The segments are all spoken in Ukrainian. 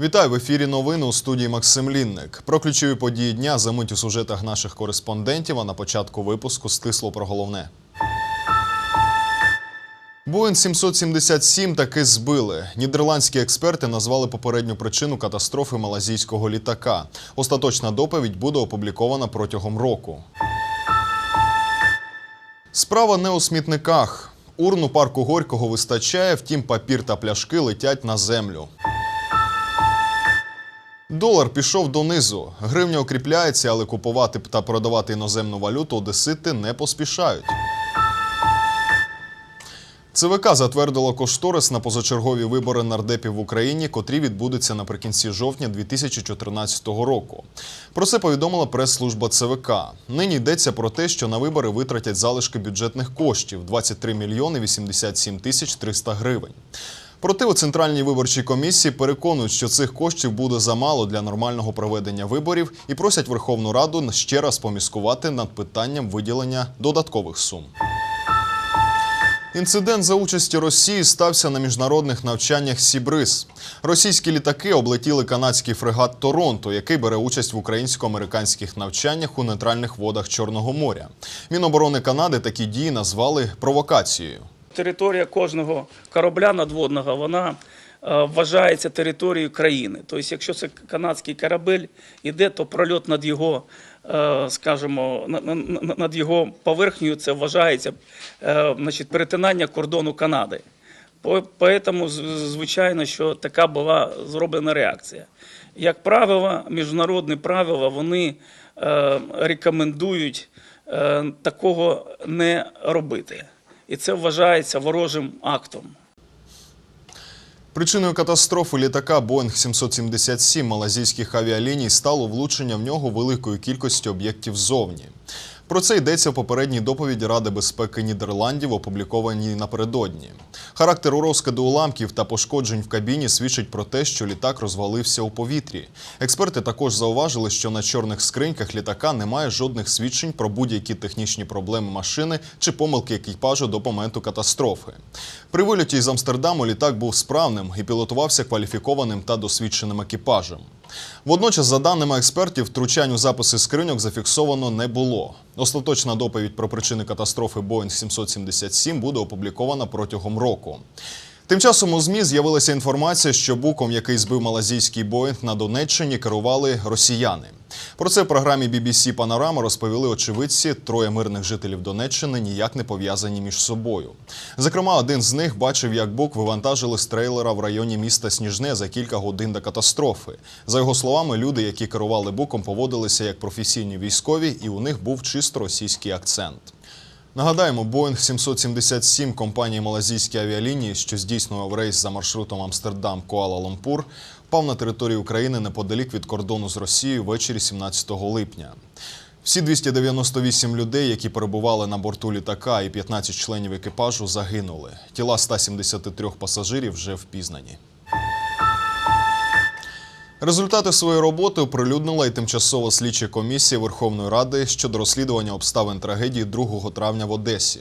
Вітаю в ефірі новини у студії Максим Лінник. Про ключові події дня замить у сюжетах наших кореспондентів. А на початку випуску стисло про головне. Боїнг 777 таки збили. Нідерландські експерти назвали попередню причину катастрофи малазійського літака. Остаточна доповідь буде опублікована протягом року. Справа не у смітниках. Урну парку Горького вистачає, втім папір та пляшки летять на землю. Долар пішов донизу. Гривня укріпляється, але купувати та продавати іноземну валюту одесити не поспішають. ЦВК затвердило кошторис на позачергові вибори нардепів в Україні, котрі відбудуться наприкінці жовтня 2014 року. Про це повідомила прес-служба ЦВК. Нині йдеться про те, що на вибори витратять залишки бюджетних коштів 23 мільйони 87 тисяч 300 гривень. Проте у центральній виборчій комісії переконують, що цих коштів буде замало для нормального проведення виборів і просять Верховну Раду ще раз поміскувати над питанням виділення додаткових сум. Інцидент за участі Росії стався на міжнародних навчаннях Сібриз. Російські літаки облетіли канадський фрегат Торонто, який бере участь в українсько-американських навчаннях у нейтральних водах Чорного моря. Міноборони Канади такі дії назвали провокацією. Територія кожного корабля надводного вона е, вважається територією країни. Тобто, якщо це канадський корабель іде, то прольот над його, скажімо, на- на- над його поверхнею це вважається е, значить, перетинання кордону Канади. По- Поэтому, звичайно, що така була зроблена реакція. Як правило, міжнародні правила вони е, рекомендують е, такого не робити. І це вважається ворожим актом. Причиною катастрофи літака Боїнг 777 малазійських авіаліній стало влучення в нього великої кількості об'єктів ззовні. Про це йдеться в попередній доповіді Ради безпеки Нідерландів, опублікованій напередодні. Характер розкиду уламків та пошкоджень в кабіні свідчить про те, що літак розвалився у повітрі. Експерти також зауважили, що на чорних скриньках літака немає жодних свідчень про будь-які технічні проблеми машини чи помилки екіпажу до моменту катастрофи. При вильоті із Амстердаму літак був справним і пілотувався кваліфікованим та досвідченим екіпажем. Водночас, за даними експертів, втручань у записи скриньок зафіксовано не було. Остаточна доповідь про причини катастрофи Боїнг 777 буде опублікована протягом року. Тим часом у ЗМІ з'явилася інформація, що буком, який збив малазійський Боїнг на Донеччині, керували росіяни. Про це в програмі BBC Панорама розповіли очевидці. Троє мирних жителів Донеччини ніяк не пов'язані між собою. Зокрема, один з них бачив, як бук вивантажили з трейлера в районі міста Сніжне за кілька годин до катастрофи. За його словами, люди, які керували буком, поводилися як професійні військові, і у них був чисто російський акцент. Нагадаємо, Боїнг 777 компанії Малазійські авіалінії, що здійснював рейс за маршрутом Амстердам Куала-Лумпур, впав на територію України неподалік від кордону з Росією ввечері 17 липня. Всі 298 людей, які перебували на борту літака, і 15 членів екіпажу загинули. Тіла 173 пасажирів вже впізнані. Результати своєї роботи оприлюднила і тимчасова слідча комісія Верховної Ради щодо розслідування обставин трагедії 2 травня в Одесі.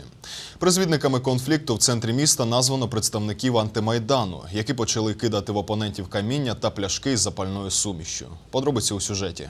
Призвідниками конфлікту в центрі міста названо представників антимайдану, які почали кидати в опонентів каміння та пляшки із запальною сумішю. Подробиці у сюжеті.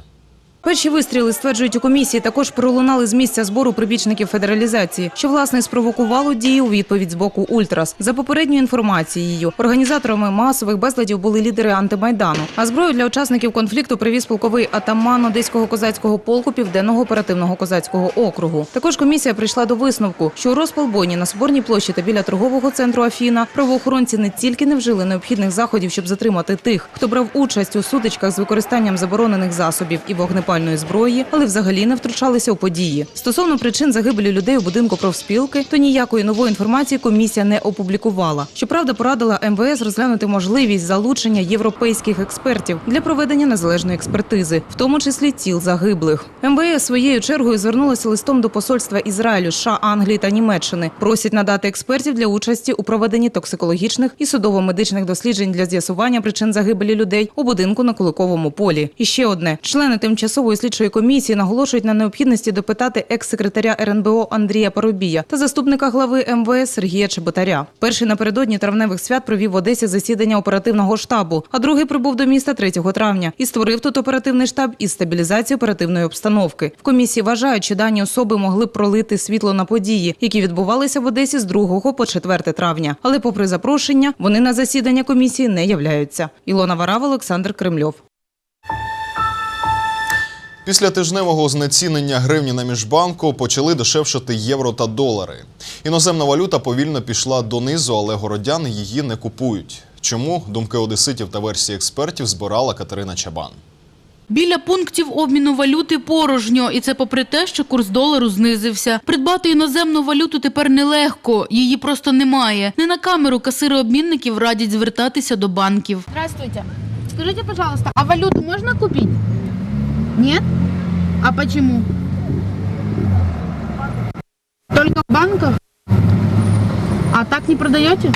Перші вистріли, стверджують у комісії, також пролунали з місця збору прибічників федералізації, що власне спровокувало дії у відповідь з боку Ультрас. За попередньою інформацією, організаторами масових безладів були лідери антимайдану. А зброю для учасників конфлікту привіз полковий атаман Одеського козацького полку Південного оперативного козацького округу. Також комісія прийшла до висновку, що у розпал бойні на Соборній площі та біля торгового центру Афіна правоохоронці не тільки не вжили необхідних заходів, щоб затримати тих, хто брав участь у сутичках з використанням заборонених засобів і вогнепальних вогнепальної зброї, але взагалі не втручалися у події. Стосовно причин загибелі людей у будинку профспілки, то ніякої нової інформації комісія не опублікувала. Щоправда, порадила МВС розглянути можливість залучення європейських експертів для проведення незалежної експертизи, в тому числі тіл загиблих. МВС своєю чергою звернулася листом до посольства Ізраїлю, США, Англії та Німеччини. Просять надати експертів для участі у проведенні токсикологічних і судово-медичних досліджень для з'ясування причин загибелі людей у будинку на Куликовому полі. І ще одне члени тимчасової слідчої комісії наголошують на необхідності допитати екс-секретаря РНБО Андрія Парубія та заступника глави МВС Сергія Чеботаря. Перший напередодні травневих свят провів в Одесі засідання оперативного штабу, а другий прибув до міста 3 травня і створив тут оперативний штаб із стабілізації оперативної обстановки. В комісії вважають, що дані особи могли пролити світло на події, які відбувалися в Одесі з 2 по 4 травня. Але, попри запрошення, вони на засідання комісії не являються. Ілона Варава, Олександр Кремльов. Після тижневого знецінення гривні на міжбанку почали дешевшати євро та долари. Іноземна валюта повільно пішла донизу, але городяни її не купують. Чому думки одеситів та версії експертів збирала Катерина Чабан. Біля пунктів обміну валюти порожньо, і це попри те, що курс долару знизився. Придбати іноземну валюту тепер нелегко, її просто немає. Не на камеру касири обмінників радять звертатися до банків. Здравствуйте. Скажите, пожалуйста, а валюту можно купить? Нет? А почему? Только в банках? А так не продаете?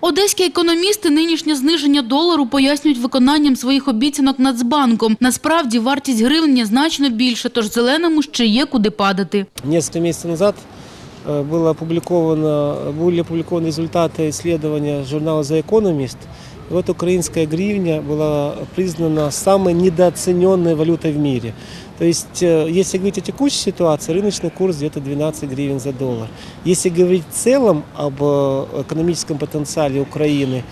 Одеські економісти нинішнє зниження долару пояснюють виконанням своїх обіцянок Нацбанком. Насправді вартість гривні значно більше, тож зеленому ще є куди падати. Несколько месяцев назад э, было опубликовано, были опубликованы результаты исследования журнала The Economist. И вот украинская гривня была признана самой недооцененной валютой в мире. То есть, э, если говорить о текущей ситуации, рыночный курс где-то 12 гривен за доллар. Если говорить в целом об э, экономическом потенциале Украины,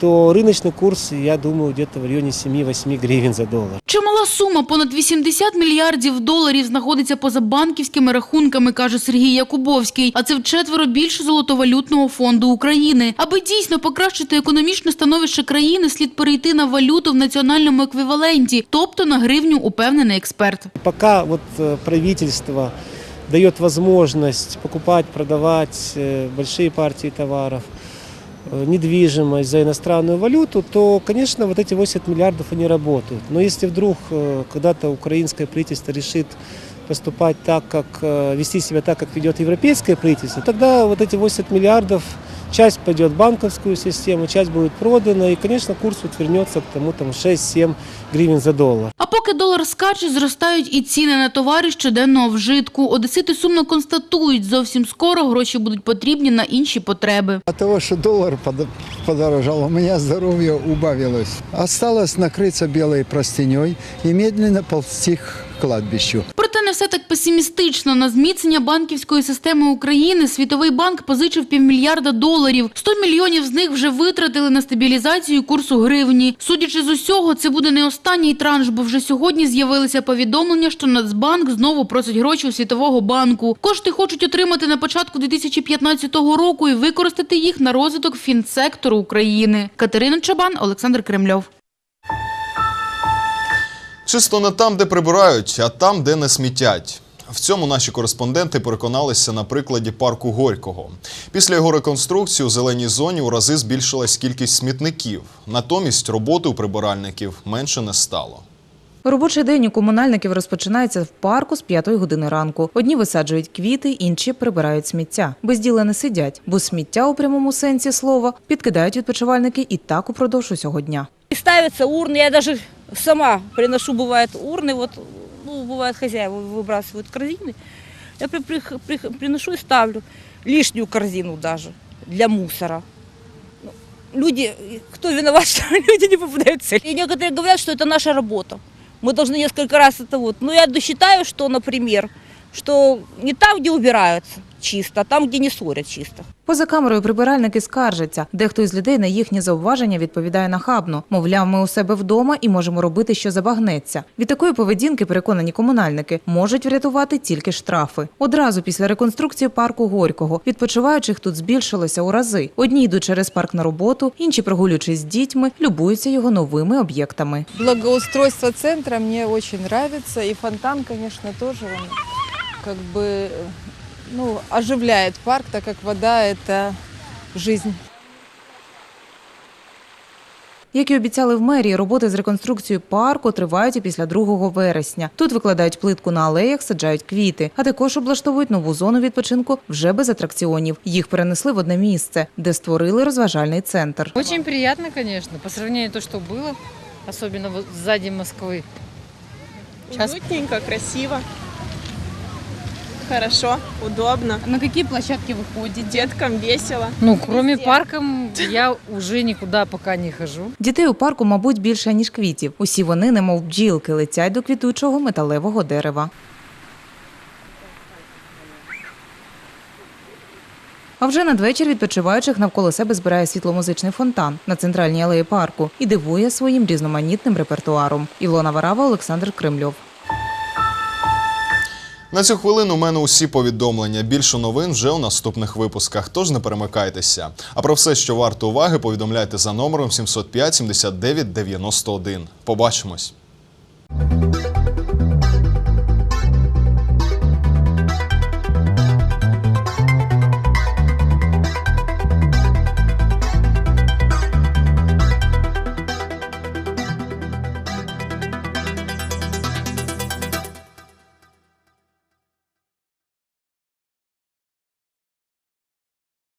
то рыночный курс, я думаю, где-то в районе 7-8 гривен за доллар. Чимала сума, понад 80 мільярдів доларів, знаходиться поза банківськими рахунками, каже Сергій Якубовський. А це вчетверо більше золотовалютного фонду України. Аби дійсно покращити економічне становище країни, слід перейти на валюту в національному еквіваленті, тобто на гривню, упевнений експерт. Пока вот э, правительство дает возможность покупать, продавать э, большие партии товаров, э, недвижимость за иностранную валюту, то, конечно, вот эти 80 миллиардов они работают. Но если вдруг э, когда-то украинское правительство решит поступать так, как э, вести себя так, как ведет европейское правительство, тогда вот эти 80 миллиардов часть пойдет в банковскую систему, часть будет продана, и, конечно, курс вот вернется к тому там 6-7 гривен за доллар. А поки долар скаче, зростають і ціни на товари щоденного вжитку. Одесити сумно констатують, зовсім скоро гроші будуть потрібні на інші потреби. От того, что доллар подо- подорожал, у меня здоровье убавилось. Осталось накрыться белой простыней и медленно ползти к кладбищу. Проте не все так песимістично. На зміцнення банківської системи України Світовий банк позичив півмільярда доларів. 100 мільйонів з них вже витратили на стабілізацію курсу гривні. Судячи з усього, це буде не останній транш, бо вже сьогодні з'явилися повідомлення, що Нацбанк знову просить гроші у Світового банку. Кошти хочуть отримати на початку 2015 року і використати їх на розвиток фінсектору України. Катерина Чабан, Олександр Кремльов. Чисто не там, де прибирають, а там, де не смітять. В цьому наші кореспонденти переконалися на прикладі парку Горького. Після його реконструкції у зеленій зоні у рази збільшилась кількість смітників. Натомість роботи у прибиральників менше не стало. Робочий день у комунальників розпочинається в парку з 5 години ранку. Одні висаджують квіти, інші прибирають сміття. Без діла не сидять, бо сміття у прямому сенсі слова підкидають відпочивальники і так упродовж усього дня. И ставятся урны, я даже сама приношу, бывает, урны, вот, ну, бывает, хозяева выбрасывают корзины, я при- при- при- приношу и ставлю лишнюю корзину даже для мусора. Ну, Люди, кто виноват, что люди не попадают в цель? И некоторые говорят, что это наша работа. Мы должны несколько раз это вот. Но я считаю, что, например, что не там, где убираются, чисто, там, где не ссорят, чисто. Поза камерою прибиральники скаржаться. Дехто із людей на їхні зауваження відповідає нахабно. Мовляв, ми у себе вдома і можемо робити, що забагнеться. Від такої поведінки, переконані комунальники, можуть врятувати тільки штрафи. Одразу після реконструкції парку Горького відпочиваючих тут збільшилося у рази. Одні йдуть через парк на роботу, інші, прогулюючись з дітьми, любуються його новими об'єктами. Благоустройство центра мне очень нравится, и фонтан, конечно, тоже он как бы ну, оживляет парк, так как вода – это жизнь. Як і обіцяли в мерії, роботи з реконструкцією парку тривають і після 2 вересня. Тут викладають плитку на алеях, саджають квіти, а також облаштовують нову зону відпочинку вже без атракціонів. Їх перенесли в одне місце, де створили розважальний центр. Очень приятно, конечно, по сравнению с то, что было, особенно вот сзади Москвы. Сейчас Уютненько, красиво. Хорошо, удобно. На какие площадки вы ходите? Деткам весело. Ну, кроме парка, я уже никуда пока не хожу. Дітей у парку, мабуть, більше ніж квітів. Усі вони, немов бджілки, летять до квітучого металевого дерева. А вже надвечір відпочиваючих навколо себе збирає світломузичний фонтан на центральній алеї парку і дивує своїм різноманітним репертуаром. Ілона Варава, Олександр Кремльов. На цю хвилину у мене усі повідомлення. Більше новин вже у наступних випусках. Тож не перемикайтеся. А про все, що варто уваги, повідомляйте за номером 705 79 91. Побачимось.